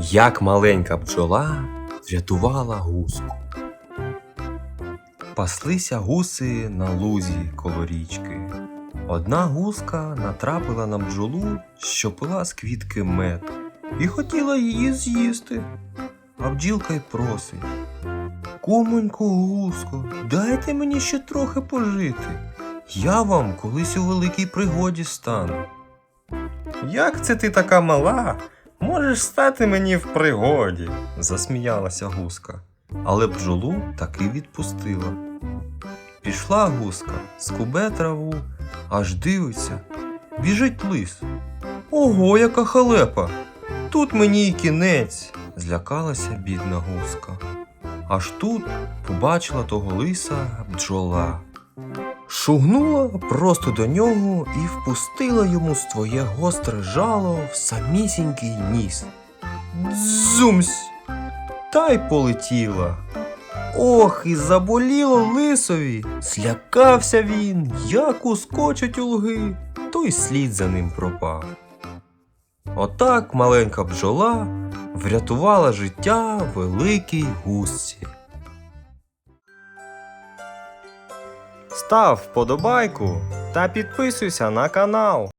як маленька бджола врятувала гуску. Паслися гуси на лузі коло річки. Одна гуска натрапила на бджолу, що пила з квітки мед, і хотіла її з'їсти. А бджілка й просить. Кумонько, гуско, дайте мені ще трохи пожити. Я вам колись у великій пригоді стану. Як це ти така мала? Можеш стати мені в пригоді, засміялася гуска, але бджолу таки відпустила. Пішла гуска, скубе траву, аж дивиться, біжить лис. Ого, яка халепа! Тут мені й кінець, злякалася бідна гуска. Аж тут побачила того лиса бджола. Шугнула просто до нього і впустила йому своє гостре жало в самісінький ніс. Дзумсь! Та й полетіла. Ох, і заболіло лисові. Злякався він, як ускочить у лги, то й слід за ним пропав. Отак маленька бджола врятувала життя великій гусці. Став вподобайку та підписуйся на канал.